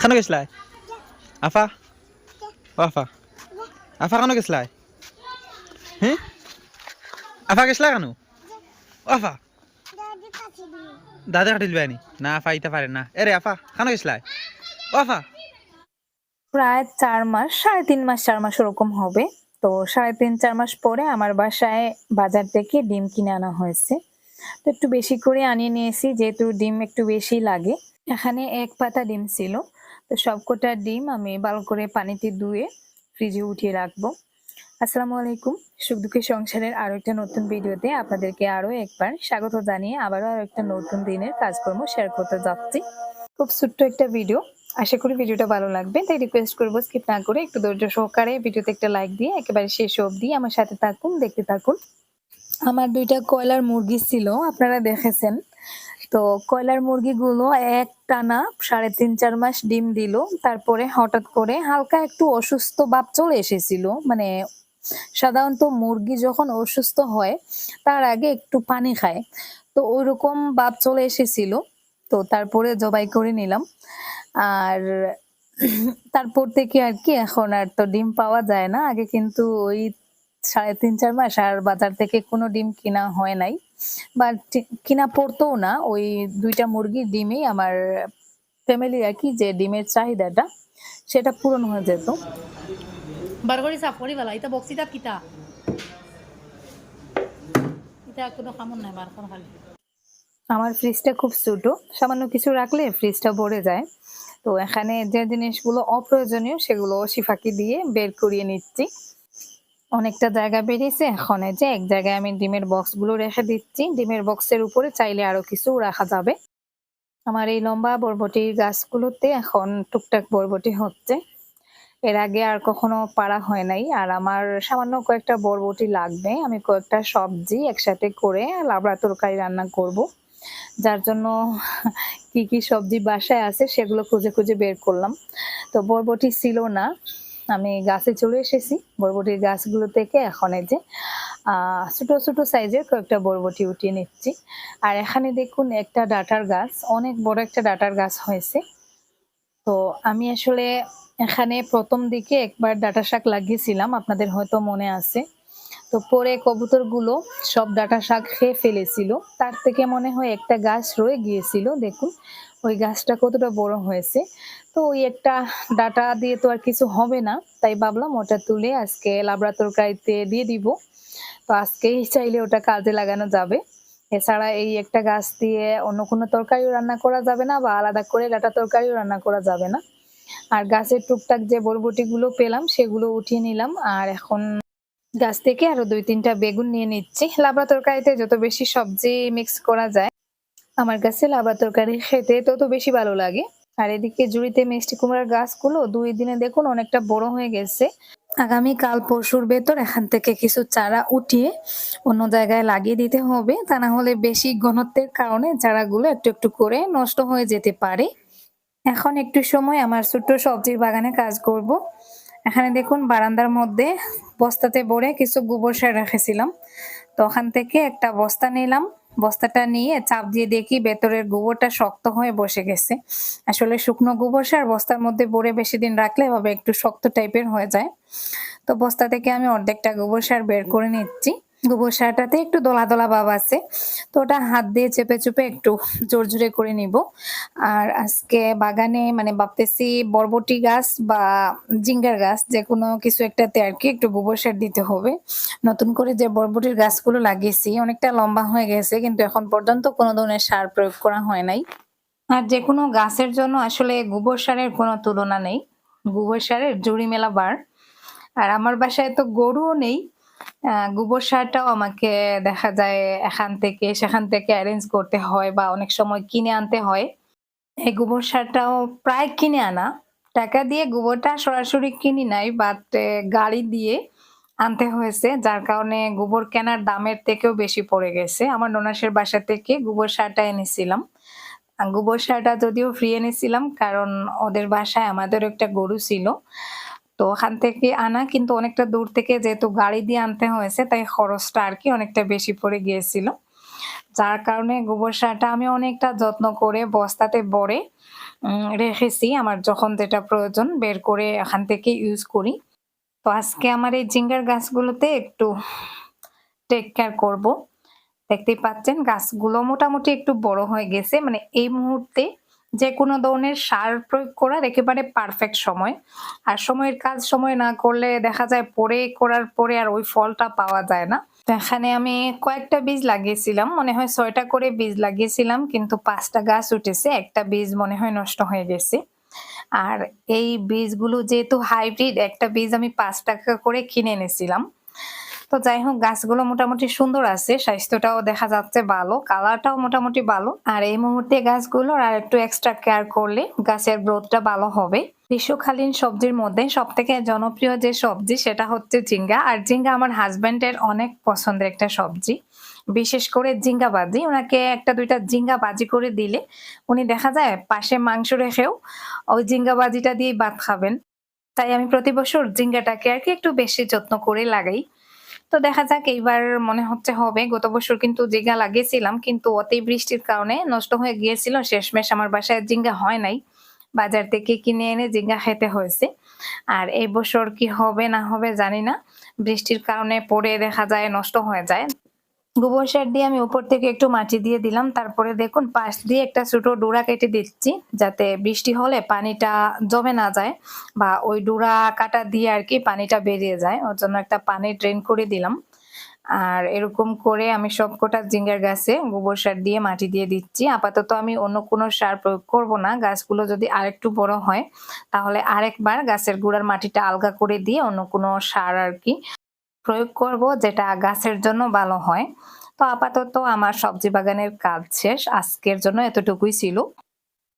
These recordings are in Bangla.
খানো গেছলাই আফা? ও আফা। আফা খানো গেছলাই হ্যাঁ আফা গেছলা কেন ও আফা। দাদা কাটিল বানি না, আফা, ইতে পারে না। এরে আফা, খানো গেছলাই ও আফা। প্রায় চার মাস সাড়ে তিন মাস চার মাস ওরকম হবে। তো সাড়ে তিন চার মাস পরে আমার বাসায় বাজার থেকে ডিম কিনে আনা হয়েছে তো একটু বেশি করে আনিয়ে নিয়েছি, যেহেতু ডিম একটু বেশি লাগে। এখানে এক পাতা ডিম ছিল। তো সবকটা ডিম আমি ভালো করে পানিতে ধুয়ে ফ্রিজে উঠিয়ে রাখব। আসসালামু আলাইকুম। সুখ দুঃখের সংসারের আরও একটা নতুন ভিডিওতে আপনাদেরকে আরও একবার স্বাগত জানিয়ে আবারও আরও একটা নতুন দিনের কাজকর্ম শেয়ার করতে যাচ্ছি। খুব ছোট্ট একটা ভিডিও। আশা করি ভিডিওটা ভালো লাগবে। তাই রিকোয়েস্ট করব স্কিপ না করে একটু ধৈর্য সহকারে ভিডিওতে একটা লাইক দিয়ে একেবারে শেষ অবধি আমার সাথে থাকুন, দেখতে থাকুন। আমার দুইটা কয়লার মুরগি ছিল, আপনারা দেখেছেন। তো কয়লার মুরগিগুলো এক টানা সাড়ে তিন, চার মাস ডিম দিল। তারপরে হঠাৎ করে হালকা একটু অসুস্থ ভাব চলে এসেছিল। মানে সাধারণত মুরগি যখন অসুস্থ হয়, তার আগে একটু পানি খায়। তো ওইরকম ভাব চলে এসেছিল। তো তারপরে জবাই করে নিলাম। আর তারপর থেকে আর কি, এখন আর তো ডিম পাওয়া যায় না। আগে কিন্তু ওই সাড়ে তিন, চার মাস আর বাজার থেকে কোনো ডিম কিনা হয় নাই। বা কিনা পড়তেও না ওই দুইটা মুরগির ডিমেই আমার ফ্যামিলির আর কি যে ডিমের চাহিদাটা সেটা পূরণ হয়ে যেত। বার কৰি চাপ কৰি পেলা এতিয়া কিতা এতিয়া কোনো কামত নাই বাৰখন খালি। আমার ফ্রিজটা খুব ছোট সামান্য কিছু রাখলে ফ্রিজটা ভরে যায়। তো এখানে যে জিনিসগুলো অপ্রয়োজনীয় সেগুলো শিফাকি দিয়ে বের করিয়ে নিচ্ছি। অনেকটা জায়গা বেরিয়েছে, এখন এই যে এক জায়গায় আমি ডিমের বক্সগুলো রেখে দিচ্ছি। ডিমের বক্সের উপরে চাইলে আরও কিছু রাখা যাবে। আমার এই লম্বা বরবটির গাছগুলোতে এখন টুকটাক বরবটি হচ্ছে। এর আগে আর কখনো পারা হয় নাই, আর আমার সামান্য কয়েকটা বরবটি লাগবে। আমি কয়েকটা সবজি একসাথে করে লাবড়া তরকারি রান্না করব। যার জন্য কি কি সবজি বাসায় আছে সেগুলো খুঁজে খুঁজে বের করলাম। তো বরবটি ছিল না। আমি গাছে চলে এসেছি। বরবটির গাছগুলো থেকে এখন এই যে ছোট ছোট সাইজের কয়েকটা বরবটি উঠিয়ে নিচ্ছি। আর এখানে দেখুন একটা ডাটার গাছ, অনেক বড় একটা ডাটার গাছ হয়েছে। তো আমি আসলে এখানে প্রথম দিকে একবার ডাটা শাক লাগিয়েছিলাম, আপনাদের হয়তো মনে আছে। তো পরে কবুতরগুলো সব ডাটা শাক খেয়ে ফেলেছিল। তার থেকে মনে হয় একটা গাছ রয়ে গিয়েছিল, দেখুন। ওই গাছটা কতটা বড় হয়েছে। তো ওই একটা ডাটা দিয়ে তো আর কিছু হবে না। তাই ভাবলাম ওটা তুলে আজকে লাবড়া তরকারিতে দিয়ে দিব। তো আজকেই চাইলে ওটা কাজে লাগানো যাবে। এছাড়া এই একটা গাছ দিয়ে অন্য কোনো তরকারিও রান্না করা যাবে না বা আলাদা করে ডাটা তরকারিও রান্না করা যাবে না। আর গাছের টুকটাক যে বরবটি গুলো পেলাম, সেগুলো উঠিয়ে নিলাম। আর এখন গাছ থেকে আরও দুই তিনটা বেগুন নিয়ে নিচ্ছি। লাবড়া তরকারিতে যত বেশি সবজি মিক্স করা যায়, আমার কাছে লাবড়া তরকারি খেতে তত বেশি ভালো লাগে। আর এদিকে জুড়িতে মিষ্টি কুমড়ার গাছগুলো দুই দিনে দেখুন অনেকটা বড় হয়ে গেছে। আগামী কাল পরশুর ভেতর এখান থেকে কিছু চারা উঠিয়ে অন্য জায়গায় লাগিয়ে দিতে হবে। তা না হলে বেশি ঘনত্বের কারণে চারাগুলো একটু একটু করে নষ্ট হয়ে যেতে পারে। এখন একটু সময় আমার ছোট্ট সবজির বাগানে কাজ করব। এখানে দেখুন বারান্দার মধ্যে বস্তাতে ভরে কিছু গোবর সার রেখেছিলাম। তো ওখান থেকে একটা বস্তা নিলাম। বস্তাটা নিয়ে চাপ দিয়ে দেখি ভেতরের গোবরটা শক্ত হয়ে বসে গেছে। আসলে শুকনো গোবর সার বস্তার মধ্যে ভরে বেশি দিন রাখলে এভাবে একটু শক্ত টাইপের হয়ে যায়। তো বস্তা থেকে আমি অর্ধেকটা গোবর সার বের করে নিচ্ছি। গোবর সারটাতে একটু দলা দলা ভাব আছে। তো ওটা হাত দিয়ে চেপে চেপে একটু জোর জোরে করে নিব। আর আজকে বাগানে মানে ভাবতেছি বরবটি গাছ বা জিঙ্গার গাছ, যে কোনো কিছু একটাতে আর কি একটু গোবর সার দিতে হবে। নতুন করে যে বরবটির গাছগুলো লাগিয়েছি, অনেকটা লম্বা হয়ে গেছে, কিন্তু এখন পর্যন্ত কোনো ধরনের সার প্রয়োগ করা হয় নাই। আর যে কোনো গাছের জন্য আসলে গোবর সারের কোনো তুলনা নেই। গোবর সারের জুড়ি মেলা বার। আর আমার বাসায় তো গরুও নেই গোবর সারটাও আমাকে দেখা যায় এখান থেকে, সেখান থেকে অ্যারেঞ্জ করতে হয় বা অনেক সময় কিনে আনতে হয়। এই গোবর সারটাও প্রায় কিনে আনা। টাকা দিয়ে গোবরটা সরাসরি কিনি নাই বাট গাড়ি দিয়ে আনতে হয়েছে, যার কারণে গোবর কেনার দামের থেকেও বেশি পড়ে গেছে। আমার ননাসের বাসা থেকে গোবর সারটা এনেছিলাম। গোবর সারটা যদিও ফ্রি এনেছিলাম, কারণ ওদের বাসায় আমাদের একটা গরু ছিল। তো ওখান থেকে আনা, কিন্তু অনেকটা দূর থেকে যেহেতু গাড়ি দিয়ে আনতে হয়েছে, তাই খরচটা আর কি অনেকটা বেশি পড়ে গিয়েছিল। যার কারণে গোবর সারটা আমি অনেকটা যত্ন করে বস্তাতে ভরে রেখেছি। আমার যখন যেটা প্রয়োজন বের করে এখান থেকে ইউজ করি। তো আজকে আমার এই জিঙ্গার গাছগুলোতে একটু টেক কেয়ার করব। দেখতেই পাচ্ছেন, গাছগুলো মোটামুটি একটু বড় হয়ে গেছে। মানে এই মুহূর্তে যে কোনো ধরনের সার প্রয়োগ করার একেবারে পারফেক্ট সময়। আর সময়ের কাজ সময় না করলে দেখা যায় পরে করার পরে আর ওই ফলটা পাওয়া যায় না। এখানে আমি কয়েকটা বীজ লাগিয়েছিলাম, মনে হয় ছয়টা করে বীজ লাগিয়েছিলাম, কিন্তু পাঁচটা গাছ উঠেছে, একটা বীজ মনে হয় নষ্ট হয়ে গেছে। আর এই বীজগুলো যেহেতু হাইব্রিড একটা বীজ আমি পাঁচ টাকা করে কিনে এনেছিলাম। তো যাই হোক, গাছগুলো মোটামুটি সুন্দর আছে, স্বাস্থ্যটাও দেখা যাচ্ছে ভালো, কালারটাও মোটামুটি ভালো। আর এই মুহূর্তে গাছগুলোর আর একটু এক্সট্রা কেয়ার করলে গাছের গ্রোথটা ভালো হবে। গ্রীষ্মকালীন সবজির মধ্যে সব থেকে জনপ্রিয় যে সবজি সেটা হচ্ছে ঝিঙ্গা। আর ঝিঙ্গা আমার হাজবেন্ডের অনেক পছন্দের একটা সবজি। বিশেষ করে ঝিঙ্গা বাজি ওনাকে একটা দুইটা ঝিঙ্গা বাজি করে দিলে উনি দেখা যায় পাশে মাংস রেখেও ওই ঝিঙ্গা বাজিটা দিয়ে ভাত খাবেন। তাই আমি প্রতি বছর ঝিঙ্গাটাকে আর কি একটু বেশি যত্ন করে লাগাই। তো দেখা যাক, এইবার মনে হচ্ছে হবে। গত বছর কিন্তু জিঙ্গা লাগিয়েছিলাম, কিন্তু অতি বৃষ্টির কারণে নষ্ট হয়ে গিয়েছিল। শেষমেশ আমার বাসায় জিঙ্গা হয় নাই। বাজার থেকে কিনে এনে জিঙ্গা খেতে হয়েছে। আর এই বছর কি হবে না হবে জানি না। বৃষ্টির কারণে পরে দেখা যায়, নষ্ট হয়ে যায়। গোবর সার দিয়ে আমি উপর থেকে একটু মাটি দিয়ে দিলাম। তারপরে দেখুন, পাশ দিয়ে একটা ছোট ডোরা কেটে দিচ্ছি, যাতে বৃষ্টি হলে পানিটা জমে না যায় বা ওই ডোরা কাটা দিয়ে আর কি পানিটা বেরিয়ে যায়। ওর জন্য একটা পানি ড্রেন করে দিলাম। আর এরকম করে আমি সব সবকটা জিঙ্গার গাছে গোবর সার দিয়ে মাটি দিয়ে দিচ্ছি। আপাতত আমি অন্য কোনো সার প্রয়োগ করব না। গাছগুলো যদি আরেকটু বড় হয়, তাহলে আরেকবার গাছের গুঁড়ার মাটিটা আলগা করে দিয়ে অন্য কোনো সার আর কি প্রয়োগ করব যেটা গাছের জন্য ভালো হয়। তো আপাতত আমার সবজি বাগানের কাজ শেষ আজকের জন্য এতটুকুই ছিল।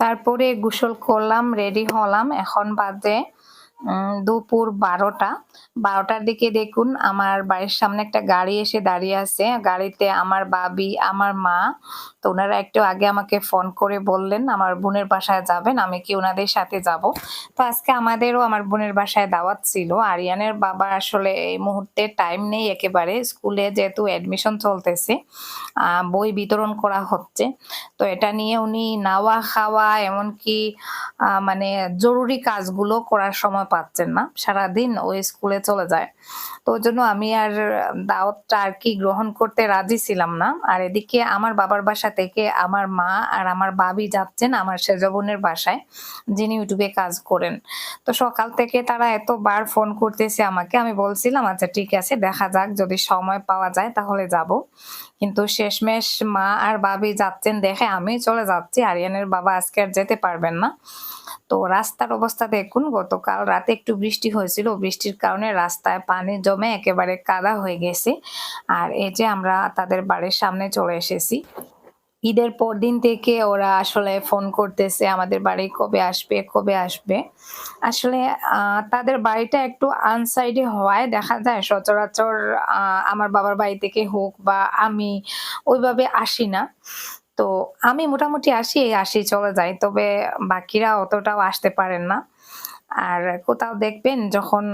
তারপরে গোসল করলাম রেডি হলাম। এখন উম, দুপুর বারোটা। বারোটার দিকে দেখুন, আমার বাড়ির সামনে একটা গাড়ি এসে দাঁড়িয়ে আছে। গাড়িতে আমার বাবি, আমার মা, তো ওনারা একটু আগে আমাকে ফোন করে বললেন, আমার বোনের বাসায় যাবেন, আমি কি ওনাদের সাথে যাব? তো আজকে আমাদেরও আমার বোনের বাসায় দাওয়াত ছিল। আরিয়ানের বাবা আসলে এই মুহূর্তে টাইম নেই একেবারে। স্কুলে যেহেতু অ্যাডমিশন চলতেছে বই বিতরণ করা হচ্ছে। তো এটা নিয়ে উনি নাওয়া খাওয়া এমনকি মানে জরুরি কাজগুলো করার সময় পাচ্ছেন না, সারাদিন ওই স্কুলে চলে যায়। তো ওই জন্য আমি আর দাওয়াতটা আর কি গ্রহণ করতে রাজি ছিলাম না। আর এদিকে আমার বাবার বাসা থেকে আমার মা আর আমার বাবি যাচ্ছেন আমার সেজবনের বাসায়, যিনি ইউটিউবে কাজ করেন। তো সকাল থেকে তারা এতবার ফোন করতেছে আমাকে, আমি বলছিলাম আচ্ছা ঠিক আছে, দেখা যাক, যদি সময় পাওয়া যায় তাহলে যাব। কিন্তু শেষমেশ মা আর বাবি যাচ্ছেন দেখে আমি চলে যাচ্ছি। আরিয়ানের বাবা আজকে আর যেতে পারবেন না। তো রাস্তার অবস্থা দেখুন, গতকাল রাতে একটু বৃষ্টি হয়েছিল। বৃষ্টির কারণে রাস্তায় পানি জমে একেবারে কাদা হয়ে গেছে। আর এই যে আমরা তাদের বাড়ির সামনে চলে এসেছি। ঈদের পর দিন থেকে ওরা আসলে ফোন করতেছে, আমাদের বাড়ি কবে আসবে কবে আসবে? আসলে তাদের বাড়িটা একটু আনসাইডে হওয়ায় দেখা যায় সচরাচর আমার বাবার বাড়ি থেকে হোক বা আমি ওইভাবে আসি না। তো আমি মোটামুটি আসি আসি, চলে যাই, তবে বাকিরা অতটাও আসতে পারেন না। আর কোথাও দেখবেন যখন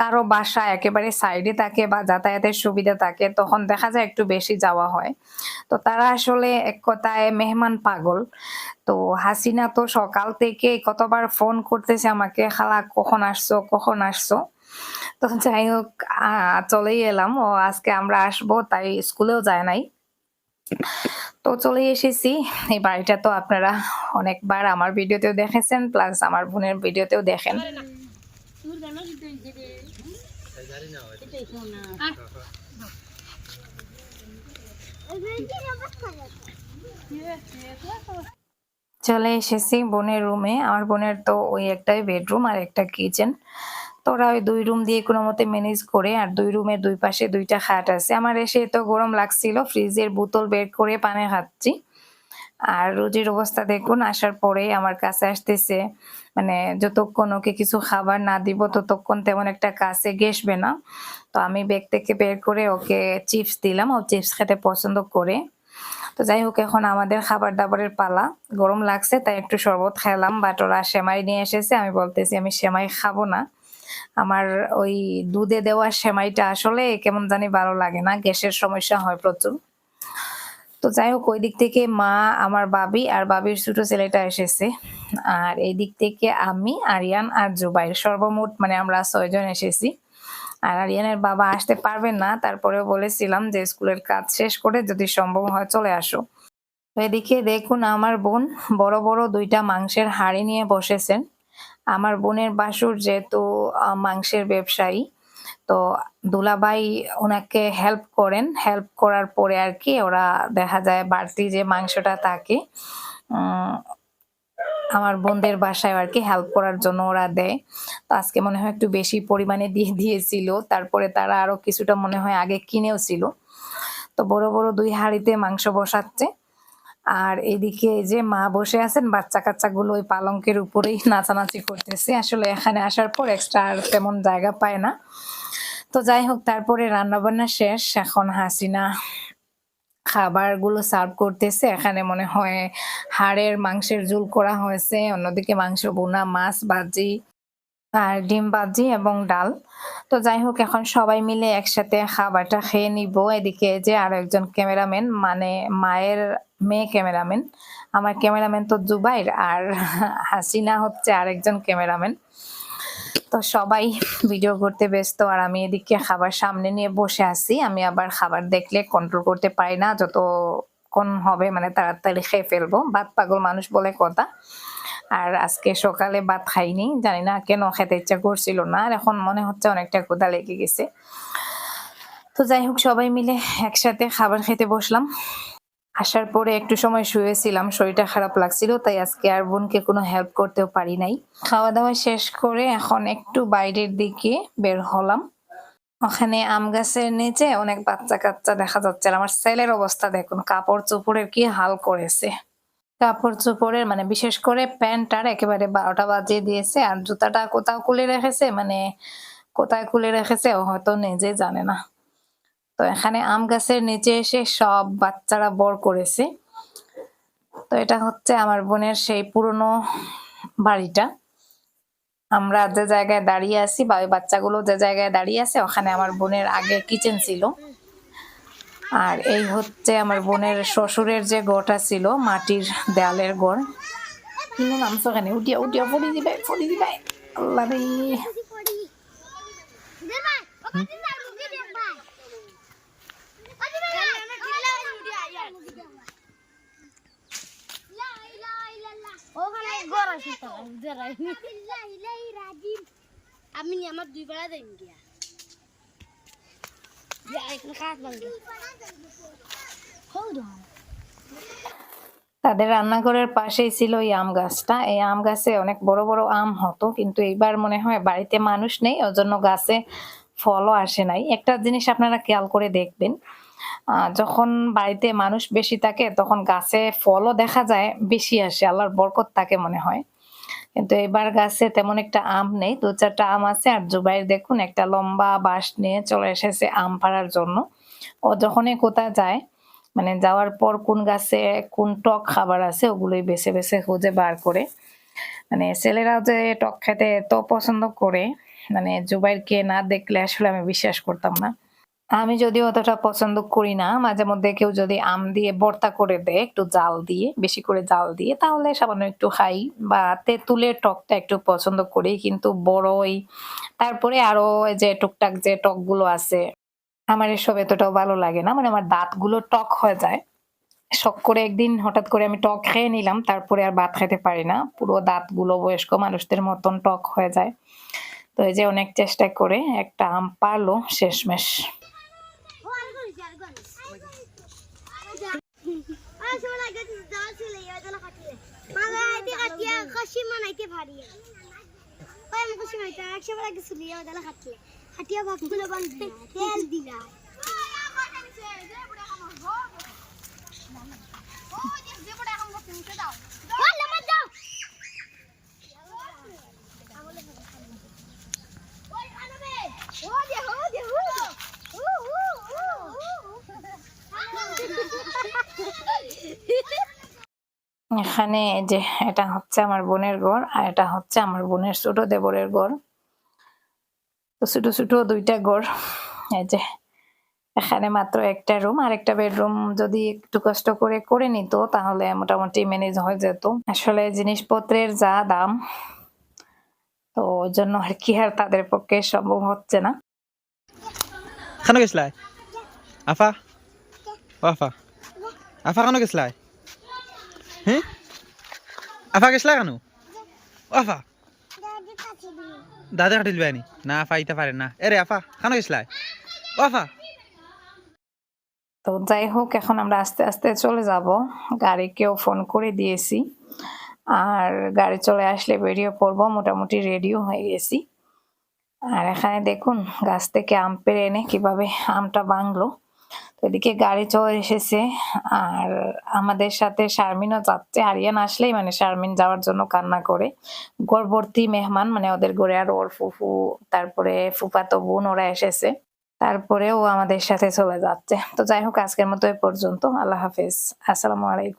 কারও বাসা একেবারে সাইডে থাকে বা যাতায়াতের সুবিধা থাকে, তখন দেখা যায় একটু বেশি যাওয়া হয়। তো তারা আসলে এক কথায় মেহমান পাগল। তো হাসিনা তো সকাল থেকে কতবার ফোন করতেছে আমাকে, খালা, কখন আসছো? কখন আসছো? তো যাই হোক চলেই এলাম। ও আজকে আমরা আসব, তাই স্কুলেও যায় নাই। তো চলে এসেছি। এই বাড়িটা তো আপনারা অনেকবার আমার ভিডিওতেও দেখেছেন, প্লাস আমার বোনের ভিডিওতেও দেখেন। চলে এসেছি বোনের রুমে। আমার বোনের তো ওই একটাই বেডরুম আর একটা কিচেন। তো ওরা ওই দুই রুম দিয়ে কোনো মতে ম্যানেজ করে আর দুই রুমের দুই পাশে দুইটা খাট আছে। আমার এসে তো গরম লাগছিল ফ্রিজের বোতল বের করে পানে খাচ্ছি আর রোজির অবস্থা দেখুন, আসার পরে আমার কাছে আসতেছে মানে যতক্ষণ ওকে কিছু খাবার না দিব, ততক্ষণ তেমন একটা কাছে গেসবে না। তো আমি ব্যাগ থেকে বের করে ওকে চিপস দিলাম, ও চিপস খেতে পছন্দ করে। তো যাই হোক, এখন আমাদের খাবার দাবারের পালা। গরম লাগছে, তাই একটু শরবত খেলাম বাট ওরা সেমাই নিয়ে এসেছে, আমি বলতেছি আমি সেমাই খাব না। আমার ওই দুধে দেওয়া সেমাইটা আসলে কেমন জানি ভালো লাগে না, গ্যাসের সমস্যা হয় প্রচুর। তো যাই হোক ওই দিক থেকে মা, আমার বাবি আর বাবির ছোট ছেলেটা এসেছে। আর এই দিক থেকে আমি, আরিয়ান আর জুবাইর। সর্বমোট মানে আমরা ছয়জন এসেছি। আর আরিয়ানের বাবা আসতে পারবেন না, তারপরেও বলেছিলাম যে স্কুলের কাজ শেষ করে যদি সম্ভব হয় চলে আসো। এদিকে দেখুন, আমার বোন বড় বড় দুইটা মাংসের হাড়ি নিয়ে বসেছেন। আমার বোনের বাসুর যেহেতু মাংসের ব্যবসায়ী তো দুলাভাই ওনাকে হেল্প করেন। হেল্প করার পরে আর কি ওরা দেখা যায় বাড়তি যে মাংসটা থাকে আমার বোনদের বাসায় আর কি হেল্প করার জন্য ওরা দেয়। তো আজকে মনে হয় একটু বেশি পরিমাণে দিয়ে দিয়েছিল। তারপরে তারা আরও কিছুটা মনে হয় আগে কিনেও ছিল। তো বড় বড় দুই হাঁড়িতে মাংস বসাচ্ছে। আর এদিকে যে মা বসে আছেন, বাচ্চা কাচ্চা গুলো ওই পালঙ্কের উপরেই নাচানাচি করতেছে। আসলে এখানে আসার পর এক্সট্রা আর তেমন জায়গা পায় না। তো যাই হোক তারপরে রান্না বান্না শেষ। এখন হাসিনা খাবারগুলো সার্ভ করতেছে। এখানে মনে হয় হাড়ের মাংসের ঝুল করা হয়েছে। অন্যদিকে মাংস বোনা মাছ ভাজি আর ডিম ভাজি এবং ডাল। তো যাই হোক এখন সবাই মিলে একসাথে খাবারটা খেয়ে নিব। এদিকে যে আরও একজন ক্যামেরাম্যান মানে মায়ের মেয়ে ক্যামেরাম্যান। আমার ক্যামেরাম্যান তো জুবাইর আর হাসিনা হচ্ছে আরেকজন ক্যামেরাম্যান। তো সবাই ভিডিও করতে ব্যস্ত আর আমি এদিকে খাবার সামনে নিয়ে বসে আছি। আমি আবার খাবার দেখলে কন্ট্রোল করতে পারি না যতক্ষণ হবে মানে তাড়াতাড়ি খেয়ে ফেলব। ভাত পাগল মানুষ বলে কথা। আর আজকে সকালে ভাত খাইনি, জানি না কেন খেতে ইচ্ছা করছিল না। আর এখন মনে হচ্ছে অনেকটা ক্ষুধা লেগে গেছে। তো যাই হোক, সবাই মিলে একসাথে খাবার খেতে বসলাম। আসার পরে একটু সময় শুয়েছিলাম, শরীরটা খারাপ লাগছিল, তাই আজকে আর বোনকে কোনো হেল্প করতেও পারি নাই। খাওয়া দাওয়া শেষ করে এখন একটু বাইরের দিকে বের হলাম। ওখানে আম গাছের নিচে অনেক বাচ্চা কাচ্চা দেখা যাচ্ছে আর আমার ছেলের অবস্থা দেখুন, কাপড় চোপড়ের কি হাল করেছে। কাপড় চোপড়ের মানে বিশেষ করে প্যান্টটার একেবারে বারোটা বাজিয়ে দিয়েছে আর জুতাটা কোথাও খুলে রেখেছে মানে কোথায় খুলে রেখেছে ও হয়তো নিজে জানে না। তো এখানে আম গাছের নিচে এসে সব বাচ্চারা বর করেছে। তো এটা হচ্ছে আমার বোনের সেই পুরনো বাড়িটা। আমরা যে জায়গায় দাঁড়িয়ে আছি বা ওই বাচ্চাগুলো যে জায়গায় দাঁড়িয়ে আছে, ওখানে আমার বোনের আগে কিচেন ছিল। আর এই হচ্ছে আমার বোনের শ্বশুরের যে গড়টা ছিল, মাটির দেয়ালের গড়। কিন্তু নামছো ওখানে। উঠিয়া উঠিয়া, ফড়ি দিবে ফড়ি দিবে। আল্লাহ আমি আমার দুই বাংলা তাদের রান্নাঘরের পাশেই ছিল এই আম গাছটা। এই আম গাছে অনেক বড় বড় আম হতো, কিন্তু এইবার মনে হয় বাড়িতে মানুষ নেই ওর জন্য গাছে ফলও আসে নাই। একটা জিনিস আপনারা খেয়াল করে দেখবেন যখন বাড়িতে মানুষ বেশি থাকে, তখন গাছে ফলও দেখা যায়, বেশি আসে, আল্লাহর বরকত থাকে মনে হয়। কিন্তু এবার গাছে তেমন একটা আম নেই, দু চারটা আম আছে, আর জুবাইর দেখুন একটা লম্বা বাঁশ নিয়ে চলে এসেছে আম পাড়ার জন্য। ও যখনই কোথায় যায় মানে যাওয়ার পর কোন গাছে কোন টক খাবার আছে, ওগুলোই বেছে বেছে খুঁজে বার করে। মানে ছেলেরাও যে টক খেতে এত পছন্দ করে মানে জুবাইরকে না দেখলে আসলে আমি বিশ্বাস করতাম না। আমি যদি অতটা পছন্দ করি না, মাঝে মধ্যে কেউ যদি আম দিয়ে ভর্তা করে দেয়, একটু জাল দিয়ে, বেশি করে জাল দিয়ে, তাহলে সামান্য একটু খাই বা তেঁতুলের টকটা একটু পছন্দ করি, কিন্তু বড়ই তারপরে আরও যে টুকটাক যে টকগুলো আছে, আমার এসব এতটাও ভালো লাগে না মানে আমার দাঁতগুলো টক হয়ে যায়। শখ করে একদিন হঠাৎ করে আমি টক খেয়ে নিলাম, তারপরে আর ভাত খেতে পারি না, পুরো দাঁতগুলো বয়স্ক মানুষদের মতন টক হয়ে যায়। তো এই যে অনেক চেষ্টা করে, একটা আম পারল, শেষমেশ ও আর গো আর গো আর সময় লাগে দাও ছিল ইয়া দাও কাটিলে মালা আইতে কাটিয়া খাসি মানাইতে ভারি। ওই আমি খুশি হইতা একশো বেলা কিছু লিয়া দাও কাটিলে কাটিয়া ভাবগুলো বান্ধি তেল দিলা এখানে যে এটা হচ্ছে আমার বোনের ঘর আর এটা হচ্ছে আমার বোনের ছোট দেবরের ঘর। তো ছোট ছোট দুইটা ঘর। এই যে এখানে মাত্র একটা রুম আর একটা বেডরুম যদি একটু কষ্ট করে করে নিত তাহলে মোটামুটি ম্যানেজ হয়ে যেত। আসলে জিনিসপত্রের যা দাম, তো ওই জন্য আর কি আর তাদের পক্ষে সম্ভব হচ্ছে না। খানো গেছলাই আফা? আফা। আফা খানো গেছলাই হ্যাঁ? আফা গেছলা কেন আফা। দাদি কাটিল বাইনি না, আফা ইতে পারে না। এরে আফা, খানো গেছলাই ও আফা। তো যাই হোক, এখন আমরা আস্তে আস্তে চলে যাব। গাড়িকেও ফোন করে দিয়েছি। আর গাড়ি চলে আসলে বেরিয়ে পড়ব মোটামুটি রেডিও হয়ে গেছি। আর এখানে দেখুন, গাছ থেকে আম পেরে এনে কীভাবে আমটা ভাঙলো। তো এদিকে গাড়ি চলে এসেছে। আর আমাদের সাথে শারমিনও যাচ্ছে। আরিয়ান আসলেই মানে শারমিন যাওয়ার জন্য কান্না করে। গর্ভবর্তী মেহমান মানে ওদের ঘরে আর ওর ফুফু, তারপরে ফুফাতো বোন, ওরা এসেছে। তারপরে ও আমাদের সাথে চলে যাচ্ছে। তো যাই হোক, আজকের মতো এ পর্যন্ত। আল্লাহ হাফেজ। আসসালামু আলাইকুম।